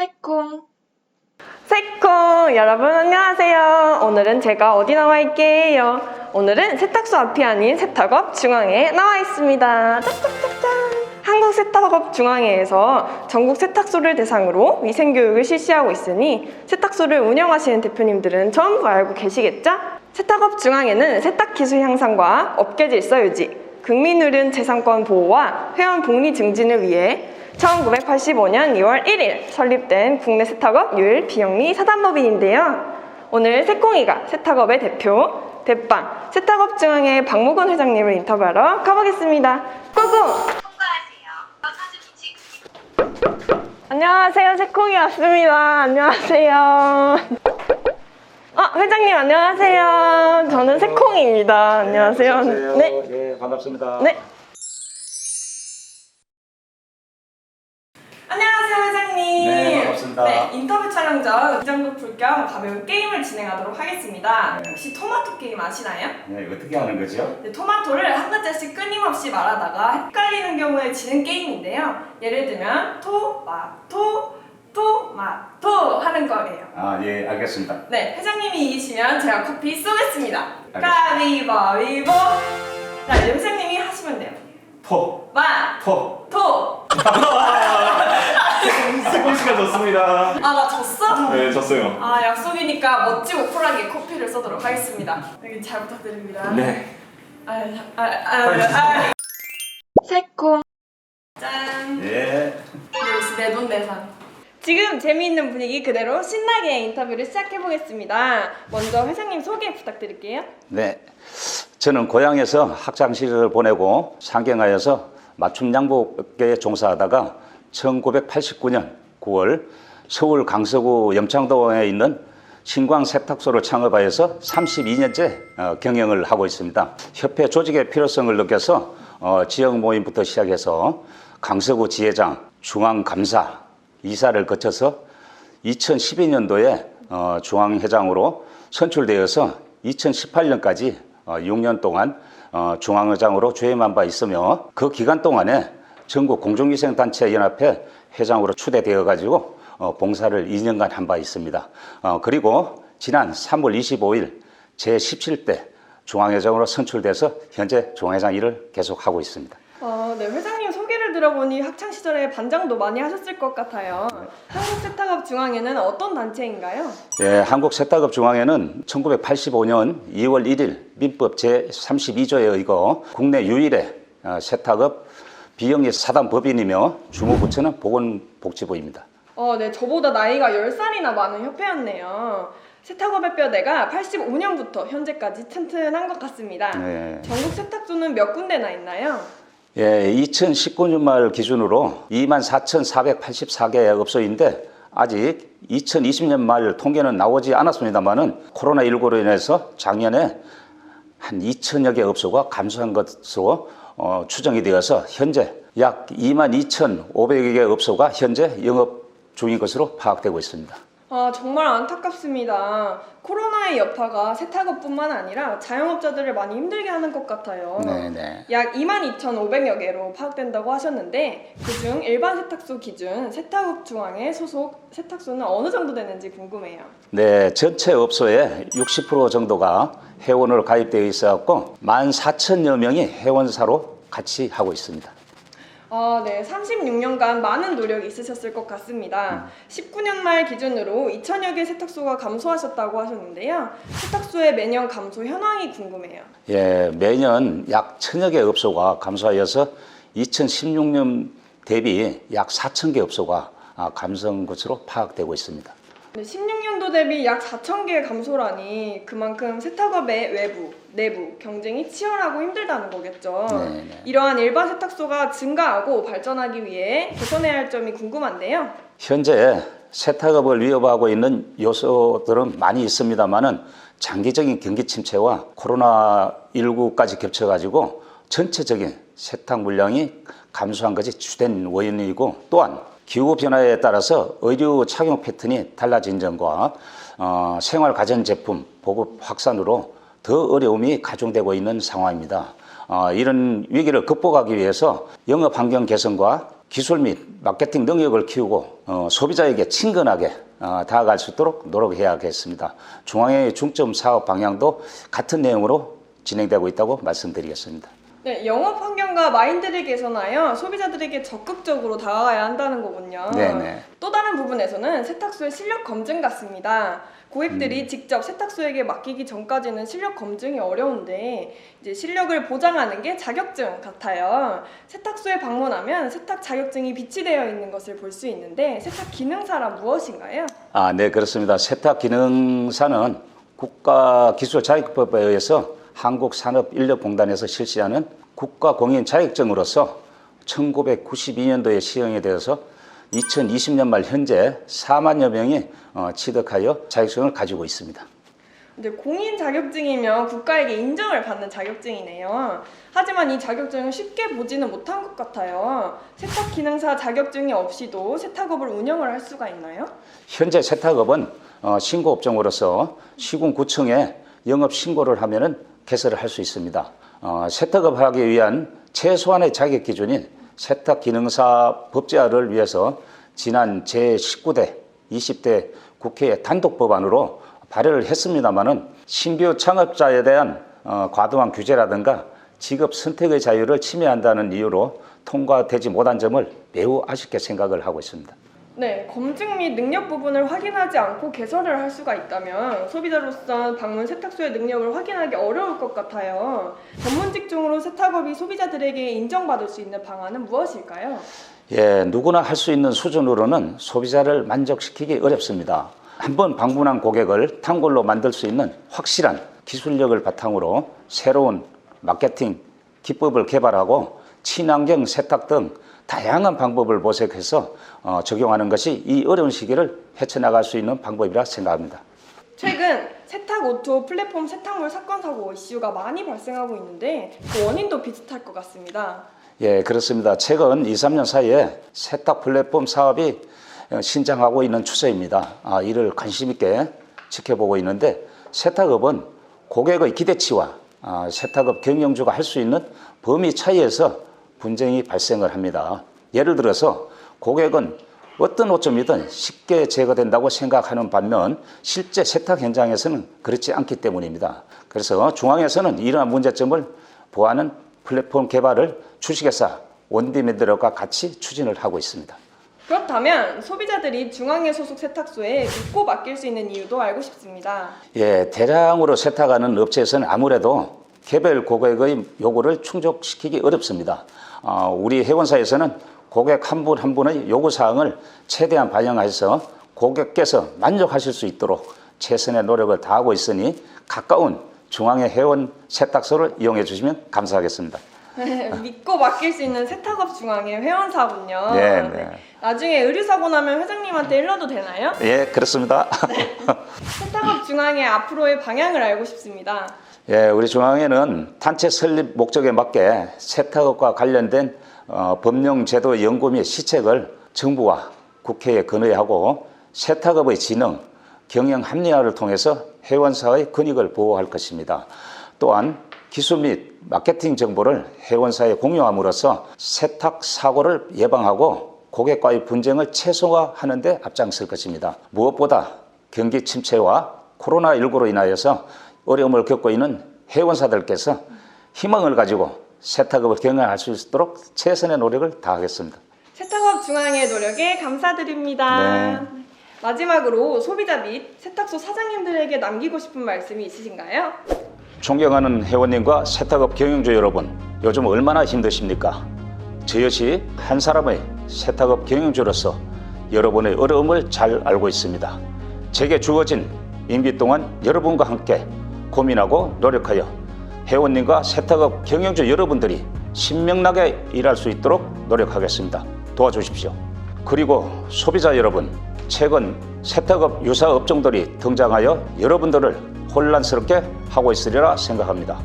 새콩 새콩 여러분 안녕하세요. 오늘은 제가 어디 나와 있게요? 오늘은 세탁소 앞이 아닌 세탁업 중앙에 나와 있습니다. 짝짝짝짝. 한국 세탁업 중앙회에서 전국 세탁소를 대상으로 위생 교육을 실시하고 있으니 세탁소를 운영하시는 대표님들은 전부 알고 계시겠죠? 세탁업 중앙회는 세탁 기술 향상과 업계 질서 유지, 국민의료 재산권 보호와 회원 복리 증진을 위해 1985년 2월 1일 설립된 국내 세탁업 유일 비영리 사단법인인데요. 오늘 새콩이가 세탁업의 대표, 대빵, 세탁업 중앙회 박무근 회장님을 인터뷰하러 가보겠습니다. 고고! 안녕하세요. 새콩이 왔습니다. 안녕하세요. 아, 회장님 안녕하세요. 저는 새콩입니다. 안녕하세요. 네. 예, 반갑습니다. 네. 안녕하세요, 회장님. 네, 반갑습니다. 네, 인터뷰 촬영 전 긴장도 풀겸 가벼운 게임을 진행하도록 하겠습니다. 혹시 토마토 게임 아시나요? 네, 어떻게 하는 거죠? 네, 토마토를 한 글자씩 끊임없이 말하다가 헷갈리는 경우에 지는 게임인데요. 예를 들면 토마토, 토마토 하는 거예요. 아, 예, 알겠습니다. 네, 회장님이 이기시면 제가 커피 쏘겠습니다. 가위바위보. 자, 이제 회장님이 하시면 돼요. 포, 마, 포. 토. 스콘 시간 좋습니다. 아, 나 졌어? 네, 졌어요. 아, 약속이니까 멋지고 쿨하게 커피를 쏘도록 하겠습니다. 여기 잘 부탁드립니다. 네. 아, 아, 아, 아, 아. 새콩 짠. 예. 역시 내돈 내산. 지금 재미있는 분위기 그대로 신나게 인터뷰를 시작해 보겠습니다. 먼저 회장님 소개 부탁드릴게요. 네. 저는 고향에서 학창 시절을 보내고 상경하여서 맞춤 양복에 종사하다가 1989년 9월 서울 강서구 염창동에 있는 신광 세탁소를 창업하여서 32년째 어, 경영을 하고 있습니다. 협회 조직의 필요성을 느껴서 어, 지역 모임부터 시작해서 강서구 지회장, 중앙감사, 이사를 거쳐서 2012년도에 어, 중앙회장으로 선출되어서 2018년까지 어, 6년 동안 어, 중앙회장으로 재임한 바 있으며 그 기간 동안에 전국 공정위생단체 연합회 회장으로 추대되어 가지고 어, 봉사를 2년간 한 바 있습니다. 어, 그리고 지난 3월 25일 제 17대 중앙회장으로 선출돼서 현재 중앙회장 일을 계속하고 있습니다. 어, 네, 회장 님 소개를 들어보니 학창 시절에 반장도 많이 하셨을 것 같아요. 한국 세탁업 중앙회는 어떤 단체인가요? 예, 한국 세탁업 중앙회는 1985년 2월 1일 민법 제32조에 의거 국내 유일의 어, 세탁업 비영리 사단법인이며 주무부처는 보건복지부입니다. 어, 네, 저보다 나이가 10살이나 많은 협회였네요. 세탁업의 뼈대가 85년부터 현재까지 튼튼한 것 같습니다. 네. 전국 세탁소는 몇 군데나 있나요? 예, 2019년 말 기준으로 24,484개 업소인데 아직 2020년 말 통계는 나오지 않았습니다만은 코로나19로 인해서 작년에 한 2천여 개 업소가 감소한 것으로 어, 추정이 되어서 현재 약 22,500여 개 업소가 현재 영업 중인 것으로 파악되고 있습니다. 아, 정말 안타깝습니다. 코로나의 여파가 세탁업뿐만 아니라 자영업자들을 많이 힘들게 하는 것 같아요. 네네. 약 22,500여 개로 파악된다고 하셨는데 그중 일반 세탁소 기준 세탁업 중앙의 소속 세탁소는 어느 정도 되는지 궁금해요. 네, 전체 업소의 60% 정도가 회원으로 가입되어 있어갖고 14,000여 명이 회원사로 같이 하고 있습니다. 아, 네. 36년간 많은 노력이 있으셨을 것 같습니다. 19년 말 기준으로 2천여 개 세탁소가 감소하셨다고 하셨는데요. 세탁소의 매년 감소 현황이 궁금해요. 예, 매년 약 천여 개 업소가 감소하여서 2016년 대비 약 4천 개 업소가 아, 감소한 것으로 파악되고 있습니다. 네, 16 대비 약 4천 개의 감소라니 그만큼 세탁업의 외부, 내부 경쟁이 치열하고 힘들다는 거겠죠. 네네. 이러한 일반 세탁소가 증가하고 발전하기 위해 개선해야 할 점이 궁금한데요. 현재 세탁업을 위협하고 있는 요소들은 많이 있습니다만은 장기적인 경기 침체와 코로나 19까지 겹쳐가지고 전체적인 세탁 물량이 감소한 것이 주된 원인이고 또한 기후 변화에 따라서 의류 착용 패턴이 달라진 점과 어, 생활 가전 제품 보급 확산으로 더 어려움이 가중되고 있는 상황입니다. 어, 이런 위기를 극복하기 위해서 영업 환경 개선과 기술 및 마케팅 능력을 키우고 어, 소비자에게 친근하게 어, 다가갈 수 있도록 노력해야겠습니다. 중앙의 중점 사업 방향도 같은 내용으로 진행되고 있다고 말씀드리겠습니다. 네, 영업 환경과 마인드를 개선하여 소비자들에게 적극적으로 다가가야 한다는 거군요. 네네. 또 다른 부분에서는 세탁소의 실력 검증 같습니다. 고객들이 직접 세탁소에게 맡기기 전까지는 실력 검증이 어려운데 이제 실력을 보장하는 게 자격증 같아요. 세탁소에 방문하면 세탁 자격증이 비치되어 있는 것을 볼 수 있는데 세탁 기능사란 무엇인가요? 아, 네, 그렇습니다. 세탁 기능사는 국가 기술 자격법에 의해서 한국산업인력공단에서 실시하는 국가공인 자격증으로서 1992년도에 시행이 되어서 2020년 말 현재 4만여 명이 어, 취득하여 자격증을 가지고 있습니다. 근데 공인 자격증이면 국가에게 인정을 받는 자격증이네요. 하지만 이 자격증을 쉽게 보지는 못한 것 같아요. 세탁 기능사 자격증이 없이도 세탁업을 운영을 할 수가 있나요? 현재 세탁업은 어, 신고업종으로서 시군구청에 영업 신고를 하면은 개설을 할 수 있습니다. 어, 세탁업 하기 위한 최소한의 자격 기준인 세탁 기능사 법제화를 위해서 지난 제19대 20대 국회의 단독 법안으로 발의를 했습니다마는 신규 창업자에 대한 어, 과도한 규제라든가 직업 선택의 자유를 침해한다는 이유로 통과되지 못한 점을 매우 아쉽게 생각을 하고 있습니다. 네, 검증 및 능력 부분을 확인하지 않고 개설을 할 수가 있다면 소비자로서 방문 세탁소의 능력을 확인하기 어려울 것 같아요. 전문 직종으로 세탁업이 소비자들에게 인정받을 수 있는 방안은 무엇일까요? 예, 누구나 할 수 있는 수준으로는 소비자를 만족시키기 어렵습니다. 한번 방문한 고객을 단골로 만들 수 있는 확실한 기술력을 바탕으로 새로운 마케팅 기법을 개발하고 친환경 세탁 등 다양한 방법을 모색해서 어, 적용하는 것이 이 어려운 시기를 헤쳐나갈 수 있는 방법이라 생각합니다. 최근 세탁 오토 플랫폼 세탁물 사건 사고 이슈가 많이 발생하고 있는데 그 원인도 비슷할 것 같습니다. 예, 그렇습니다. 최근 2, 3년 사이에 세탁 플랫폼 사업이 어, 신장하고 있는 추세입니다. 아, 이를 관심 있게 지켜보고 있는데 세탁업은 고객의 기대치와 아, 세탁업 경영주가 할 수 있는 범위 차이에서 분쟁이 발생을 합니다. 예를 들어서 고객은 어떤 옷점이든 쉽게 제거된다고 생각하는 반면 실제 세탁 현장에서는 그렇지 않기 때문입니다. 그래서 중앙에서는 이러한 문제점을 보완하는 플랫폼 개발을 주식회사 원디메드력과 같이 추진을 하고 있습니다. 그렇다면 소비자들이 중앙회 소속 세탁소에 믿고 맡길 수 있는 이유도 알고 싶습니다. 예, 대량으로 세탁하는 업체에서는 아무래도 개별 고객의 요구를 충족시키기 어렵습니다. 어, 우리 회원사에서는 고객 한 분 한 분의 요구 사항을 최대한 반영해서 고객께서 만족하실 수 있도록 최선의 노력을 다하고 있으니 가까운 중앙의 회원 세탁소를 이용해 주시면 감사하겠습니다. 믿고 맡길 수 있는 세탁업 중앙회 회원사군요. 네, 네. 나중에 의류 사고 나면 회장님한테 일러도 되나요? 예, 그렇습니다. 세탁업 중앙회 앞으로의 방향을 알고 싶습니다. 예, 우리 중앙회는 단체 설립 목적에 맞게 세탁업과 관련된 어, 법령 제도 연구 및 시책을 정부와 국회에 건의하고 세탁업의 진흥, 경영 합리화를 통해서 회원사의 근익을 보호할 것입니다. 또한 기술 및 마케팅 정보를 회원사에 공유함으로써 세탁 사고를 예방하고 고객과의 분쟁을 최소화하는 데 앞장설 것입니다. 무엇보다 경기 침체와 코로나19로 인하여서 어려움을 겪고 있는 회원사들께서 희망을 가지고 세탁업을 경영할 수 있도록 최선의 노력을 다하겠습니다. 세탁업 중앙회 노력에 감사드립니다. 네. 마지막으로 소비자 및 세탁소 사장님들에게 남기고 싶은 말씀이 있으신가요? 존경하는 회원님과 세탁업 경영주 여러분, 요즘 얼마나 힘드십니까? 저 역시 한 사람의 세탁업 경영주로서 여러분의 어려움을 잘 알고 있습니다. 제게 주어진 임기 동안 여러분과 함께 고민하고 노력하여 회원님과 세탁업 경영주 여러분들이 신명나게 일할 수 있도록 노력하겠습니다. 도와주십시오. 그리고 소비자 여러분, 최근 세탁업 유사 업종들이 등장하여 여러분들을 혼란스럽게 하고 있으리라 생각합니다.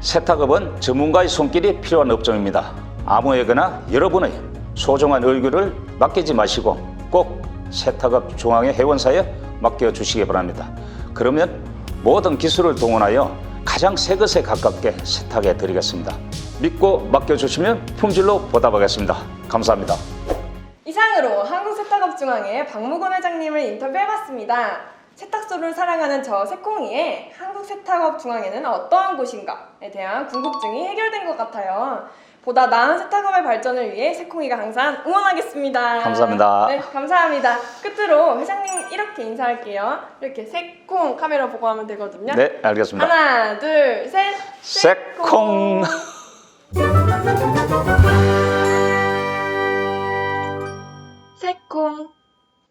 세탁업은 전문가의 손길이 필요한 업종입니다. 아무에게나 여러분의 소중한 의견을 맡기지 마시고 꼭 세탁업 중앙회 회원사에 맡겨 주시기 바랍니다. 그러면 모든 기술을 동원하여 가장 새 것에 가깝게 세탁해 드리겠습니다. 믿고 맡겨 주시면 품질로 보답하겠습니다. 감사합니다. 이상으로 한국세탁업중앙회 박무건 회장님을 인터뷰해봤습니다. 세탁소를 사랑하는 저 세콩이의 한국세탁업중앙회는 어떠한 곳인가에 대한 궁금증이 해결된 것 같아요. 보다 나은 세탁업의 발전을 위해 세콩이가 항상 응원하겠습니다. 감사합니다. 네, 감사합니다. 끝으로 회장님 이렇게 인사할게요. 이렇게 세콩 카메라 보고 하면 되거든요. 네, 알겠습니다. 하나, 둘, 셋. 새콩. 새콩